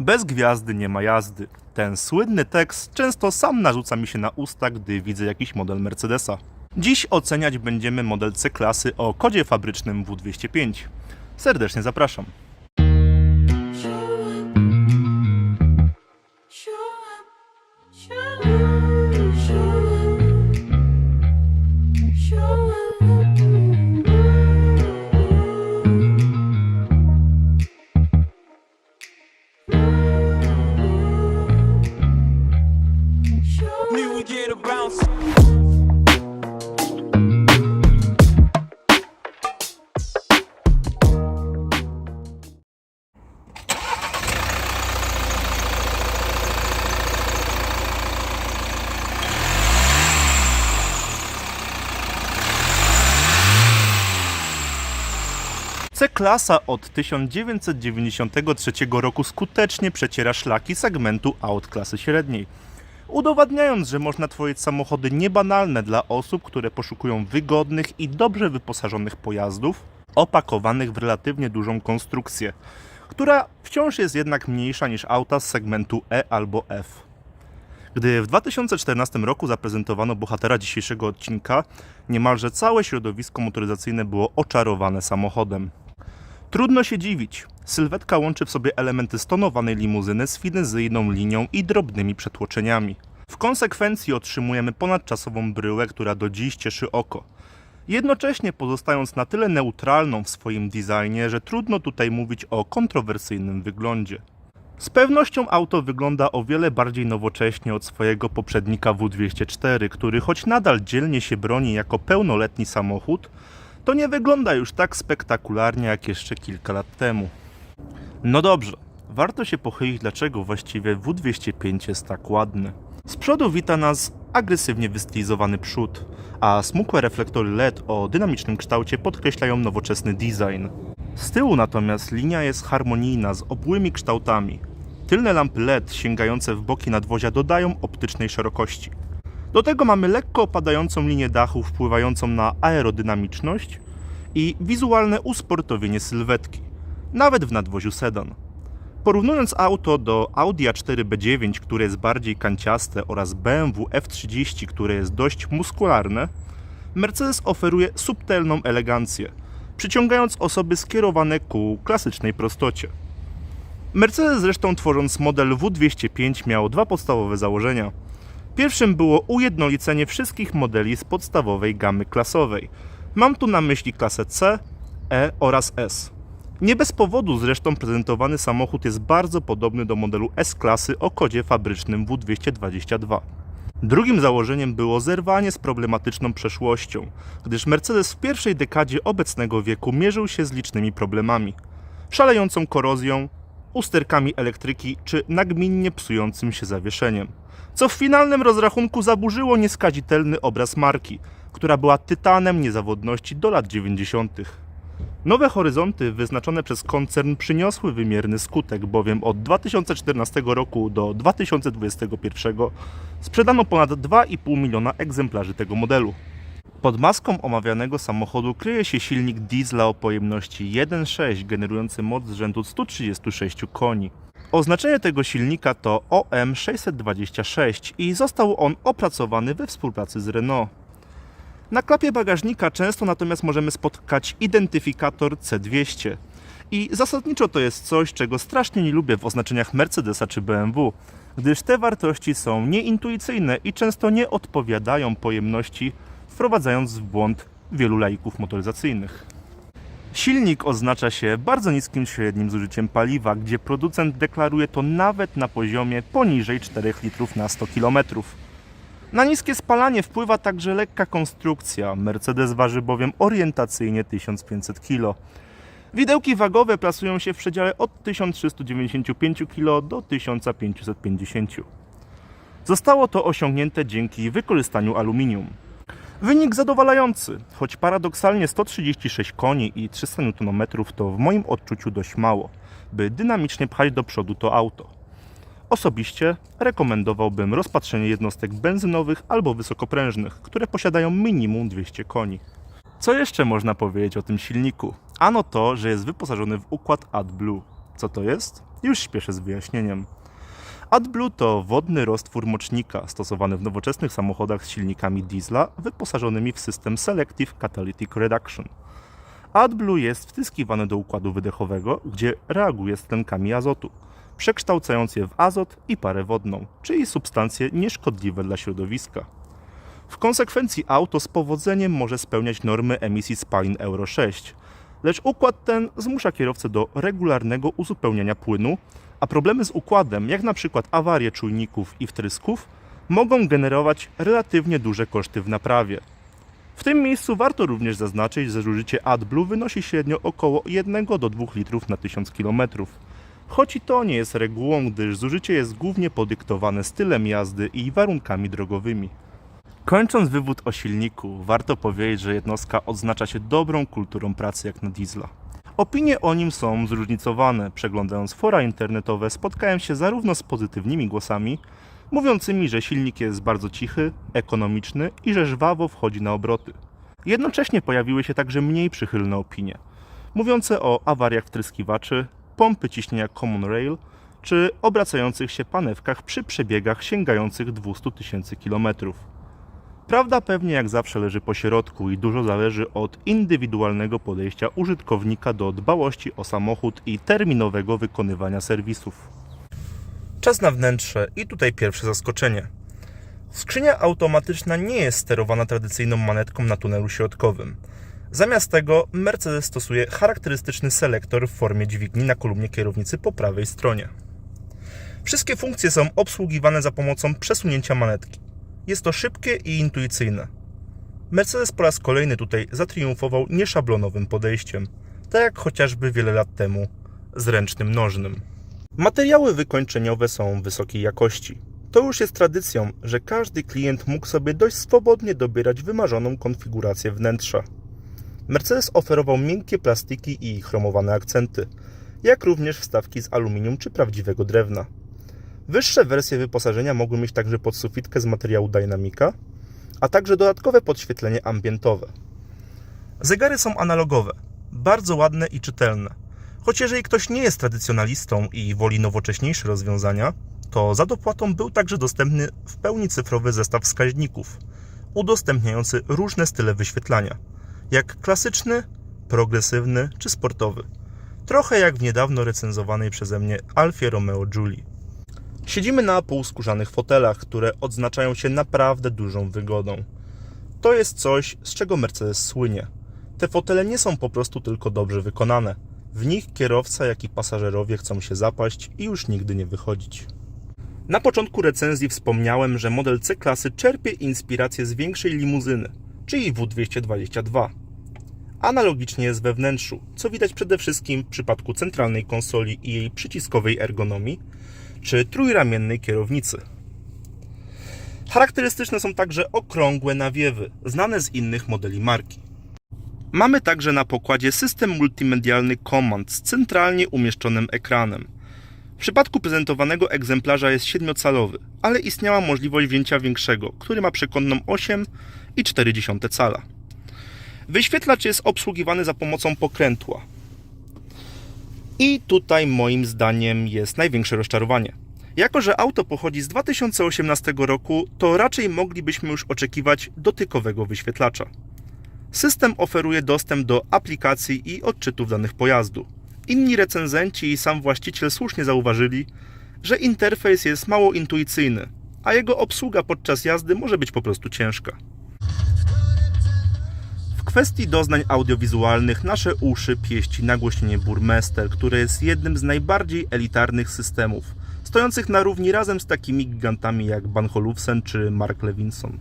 Bez gwiazdy nie ma jazdy. Ten słynny tekst często sam narzuca mi się na usta, gdy widzę jakiś model Mercedesa. Dziś oceniać będziemy model C-klasy o kodzie fabrycznym W205. Serdecznie zapraszam. C-klasa od 1993 roku skutecznie przeciera szlaki segmentu aut klasy średniej, udowadniając, że można tworzyć samochody niebanalne dla osób, które poszukują wygodnych i dobrze wyposażonych pojazdów, opakowanych w relatywnie dużą konstrukcję, która wciąż jest jednak mniejsza niż auta z segmentu E albo F. Gdy w 2014 roku zaprezentowano bohatera dzisiejszego odcinka, niemalże całe środowisko motoryzacyjne było oczarowane samochodem. Trudno się dziwić. Sylwetka łączy w sobie elementy stonowanej limuzyny z finezyjną linią i drobnymi przetłoczeniami. W konsekwencji otrzymujemy ponadczasową bryłę, która do dziś cieszy oko. Jednocześnie pozostając na tyle neutralną w swoim designie, że trudno tutaj mówić o kontrowersyjnym wyglądzie. Z pewnością auto wygląda o wiele bardziej nowocześnie od swojego poprzednika W204, który choć nadal dzielnie się broni jako pełnoletni samochód, to nie wygląda już tak spektakularnie jak jeszcze kilka lat temu. No dobrze, warto się pochylić, dlaczego właściwie W205 jest tak ładny. Z przodu wita nas agresywnie wystylizowany przód, a smukłe reflektory LED o dynamicznym kształcie podkreślają nowoczesny design. Z tyłu natomiast linia jest harmonijna z obłymi kształtami. Tylne lampy LED sięgające w boki nadwozia dodają optycznej szerokości. Do tego mamy lekko opadającą linię dachu wpływającą na aerodynamiczność i wizualne usportowienie sylwetki, nawet w nadwoziu sedan. Porównując auto do Audi A4 B9, które jest bardziej kanciaste oraz BMW F30, które jest dość muskularne, Mercedes oferuje subtelną elegancję, przyciągając osoby skierowane ku klasycznej prostocie. Mercedes zresztą tworząc model W205 miał dwa podstawowe założenia. Pierwszym było ujednolicenie wszystkich modeli z podstawowej gamy klasowej. Mam tu na myśli klasę C, E oraz S. Nie bez powodu zresztą prezentowany samochód jest bardzo podobny do modelu S-klasy o kodzie fabrycznym W222. Drugim założeniem było zerwanie z problematyczną przeszłością, gdyż Mercedes w pierwszej dekadzie obecnego wieku mierzył się z licznymi problemami. Szalejącą korozją, usterkami elektryki czy nagminnie psującym się zawieszeniem. Co w finalnym rozrachunku zaburzyło nieskazitelny obraz marki, która była tytanem niezawodności do lat 90. Nowe horyzonty wyznaczone przez koncern przyniosły wymierny skutek, bowiem od 2014 roku do 2021 sprzedano ponad 2,5 miliona egzemplarzy tego modelu. Pod maską omawianego samochodu kryje się silnik diesla o pojemności 1.6 generujący moc rzędu 136 koni. Oznaczenie tego silnika to OM626 i został on opracowany we współpracy z Renault. Na klapie bagażnika często natomiast możemy spotkać identyfikator C200. I zasadniczo to jest coś, czego strasznie nie lubię w oznaczeniach Mercedesa czy BMW, gdyż te wartości są nieintuicyjne i często nie odpowiadają pojemności, wprowadzając w błąd wielu laików motoryzacyjnych. Silnik oznacza się bardzo niskim średnim zużyciem paliwa, gdzie producent deklaruje to nawet na poziomie poniżej 4 litrów na 100 km. Na niskie spalanie wpływa także lekka konstrukcja. Mercedes waży bowiem orientacyjnie 1500 kg. Widełki wagowe plasują się w przedziale od 1395 kg do 1550 Zostało to osiągnięte dzięki wykorzystaniu aluminium. Wynik zadowalający, choć paradoksalnie 136 koni i 300 Nm to w moim odczuciu dość mało, by dynamicznie pchać do przodu to auto. Osobiście rekomendowałbym rozpatrzenie jednostek benzynowych albo wysokoprężnych, które posiadają minimum 200 koni. Co jeszcze można powiedzieć o tym silniku? Ano to, że jest wyposażony w układ AdBlue. Co to jest? Już śpieszę z wyjaśnieniem. AdBlue to wodny roztwór mocznika stosowany w nowoczesnych samochodach z silnikami diesla wyposażonymi w system Selective Catalytic Reduction. AdBlue jest wtyskiwany do układu wydechowego, gdzie reaguje z tlenkami azotu, przekształcając je w azot i parę wodną, czyli substancje nieszkodliwe dla środowiska. W konsekwencji auto z powodzeniem może spełniać normy emisji spalin Euro 6, lecz układ ten zmusza kierowcę do regularnego uzupełniania płynu, a problemy z układem, jak na przykład awarie czujników i wtrysków, mogą generować relatywnie duże koszty w naprawie. W tym miejscu warto również zaznaczyć, że zużycie AdBlue wynosi średnio około 1 do 2 litrów na 1000 km. Choć i to nie jest regułą, gdyż zużycie jest głównie podyktowane stylem jazdy i warunkami drogowymi. Kończąc wywód o silniku, warto powiedzieć, że jednostka odznacza się dobrą kulturą pracy jak na diesla. Opinie o nim są zróżnicowane. Przeglądając fora internetowe, spotkałem się zarówno z pozytywnymi głosami, mówiącymi, że silnik jest bardzo cichy, ekonomiczny i że żwawo wchodzi na obroty. Jednocześnie pojawiły się także mniej przychylne opinie, mówiące o awariach wtryskiwaczy, pompy ciśnienia Common Rail czy obracających się panewkach przy przebiegach sięgających 200 tysięcy kilometrów. Prawda pewnie jak zawsze leży po środku i dużo zależy od indywidualnego podejścia użytkownika do dbałości o samochód i terminowego wykonywania serwisów. Czas na wnętrze i tutaj pierwsze zaskoczenie. Skrzynia automatyczna nie jest sterowana tradycyjną manetką na tunelu środkowym. Zamiast tego Mercedes stosuje charakterystyczny selektor w formie dźwigni na kolumnie kierownicy po prawej stronie. Wszystkie funkcje są obsługiwane za pomocą przesunięcia manetki. Jest to szybkie i intuicyjne. Mercedes po raz kolejny tutaj zatriumfował nieszablonowym podejściem, tak jak chociażby wiele lat temu z ręcznym nożnym. Materiały wykończeniowe są wysokiej jakości. To już jest tradycją, że każdy klient mógł sobie dość swobodnie dobierać wymarzoną konfigurację wnętrza. Mercedes oferował miękkie plastiki i chromowane akcenty, jak również wstawki z aluminium czy prawdziwego drewna. Wyższe wersje wyposażenia mogły mieć także podsufitkę z materiału Dynamica, a także dodatkowe podświetlenie ambientowe. Zegary są analogowe, bardzo ładne i czytelne. Choć jeżeli ktoś nie jest tradycjonalistą i woli nowocześniejsze rozwiązania, to za dopłatą był także dostępny w pełni cyfrowy zestaw wskaźników, udostępniający różne style wyświetlania, jak klasyczny, progresywny czy sportowy. Trochę jak w niedawno recenzowanej przeze mnie Alfie Romeo Giulia. Siedzimy na półskórzanych fotelach, które odznaczają się naprawdę dużą wygodą. To jest coś, z czego Mercedes słynie. Te fotele nie są po prostu tylko dobrze wykonane. W nich kierowca, jak i pasażerowie chcą się zapaść i już nigdy nie wychodzić. Na początku recenzji wspomniałem, że model C-klasy czerpie inspirację z większej limuzyny, czyli W222. Analogicznie jest we wnętrzu, co widać przede wszystkim w przypadku centralnej konsoli i jej przyciskowej ergonomii, czy trójramiennej kierownicy. Charakterystyczne są także okrągłe nawiewy, znane z innych modeli marki. Mamy także na pokładzie system multimedialny Command z centralnie umieszczonym ekranem. W przypadku prezentowanego egzemplarza jest 7-calowy, ale istniała możliwość wzięcia większego, który ma przekątną 8,4 cala. Wyświetlacz jest obsługiwany za pomocą pokrętła, i tutaj moim zdaniem jest największe rozczarowanie. Jako, że auto pochodzi z 2018 roku, to raczej moglibyśmy już oczekiwać dotykowego wyświetlacza. System oferuje dostęp do aplikacji i odczytów danych pojazdu. Inni recenzenci i sam właściciel słusznie zauważyli, że interfejs jest mało intuicyjny, a jego obsługa podczas jazdy może być po prostu ciężka. W kwestii doznań audiowizualnych nasze uszy pieści nagłośnienie Burmester, które jest jednym z najbardziej elitarnych systemów, stojących na równi razem z takimi gigantami jak Van Holufsen czy Mark Levinson.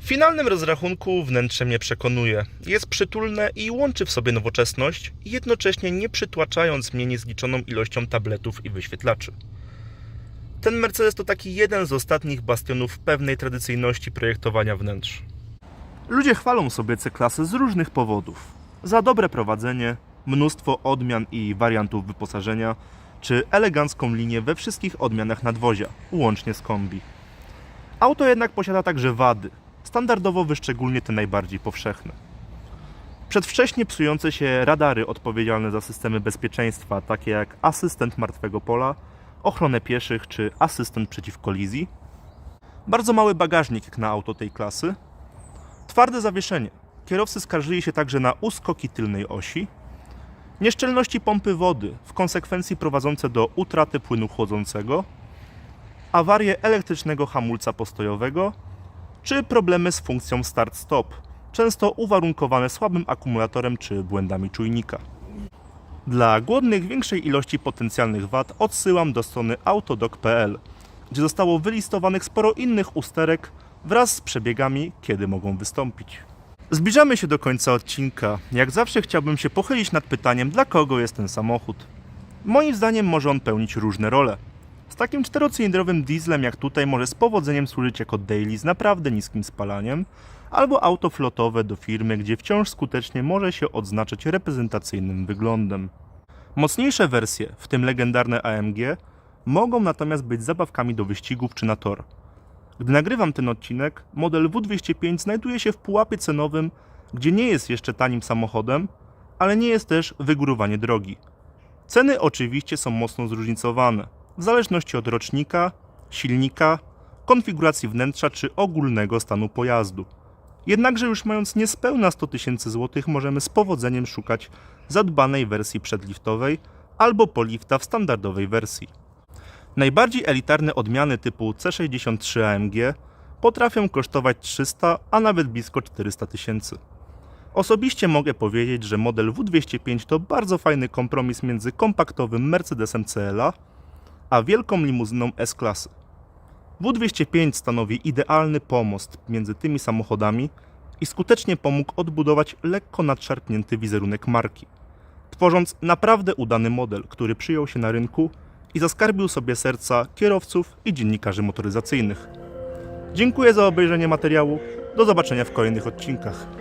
W finalnym rozrachunku wnętrze mnie przekonuje. Jest przytulne i łączy w sobie nowoczesność, jednocześnie nie przytłaczając mnie niezliczoną ilością tabletów i wyświetlaczy. Ten Mercedes to taki jeden z ostatnich bastionów pewnej tradycyjności projektowania wnętrz. Ludzie chwalą sobie C-klasy z różnych powodów. Za dobre prowadzenie, mnóstwo odmian i wariantów wyposażenia, czy elegancką linię we wszystkich odmianach nadwozia, łącznie z kombi. Auto jednak posiada także wady, standardowo wyszczególnie te najbardziej powszechne. Przedwcześnie psujące się radary odpowiedzialne za systemy bezpieczeństwa, takie jak asystent martwego pola, ochronę pieszych czy asystent przeciw kolizji. Bardzo mały bagażnik jak na auto tej klasy. Twarde zawieszenie. Kierowcy skarżyli się także na uskoki tylnej osi. Nieszczelności pompy wody, w konsekwencji prowadzące do utraty płynu chłodzącego. Awarie elektrycznego hamulca postojowego czy problemy z funkcją start-stop, często uwarunkowane słabym akumulatorem czy błędami czujnika. Dla głodnych większej ilości potencjalnych wad odsyłam do strony autodoc.pl, gdzie zostało wylistowanych sporo innych usterek wraz z przebiegami, kiedy mogą wystąpić. Zbliżamy się do końca odcinka. Jak zawsze chciałbym się pochylić nad pytaniem, dla kogo jest ten samochód. Moim zdaniem może on pełnić różne role. Z takim czterocylindrowym dieslem jak tutaj może z powodzeniem służyć jako daily z naprawdę niskim spalaniem, albo auto flotowe do firmy, gdzie wciąż skutecznie może się odznaczać reprezentacyjnym wyglądem. Mocniejsze wersje, w tym legendarne AMG, mogą natomiast być zabawkami do wyścigów czy na tor. Gdy nagrywam ten odcinek, model W205 znajduje się w pułapie cenowym, gdzie nie jest jeszcze tanim samochodem, ale nie jest też wygórowanie drogi. Ceny oczywiście są mocno zróżnicowane, w zależności od rocznika, silnika, konfiguracji wnętrza czy ogólnego stanu pojazdu. Jednakże już mając niespełna 100 tysięcy złotych możemy z powodzeniem szukać zadbanej wersji przedliftowej albo polifta w standardowej wersji. Najbardziej elitarne odmiany typu C63 AMG potrafią kosztować 300, a nawet blisko 400 tysięcy. Osobiście mogę powiedzieć, że model W205 to bardzo fajny kompromis między kompaktowym Mercedesem CLA a wielką limuzyną S-klasy. W205 stanowi idealny pomost między tymi samochodami i skutecznie pomógł odbudować lekko nadszarpnięty wizerunek marki, tworząc naprawdę udany model, który przyjął się na rynku i zaskarbił sobie serca kierowców i dziennikarzy motoryzacyjnych. Dziękuję za obejrzenie materiału. Do zobaczenia w kolejnych odcinkach.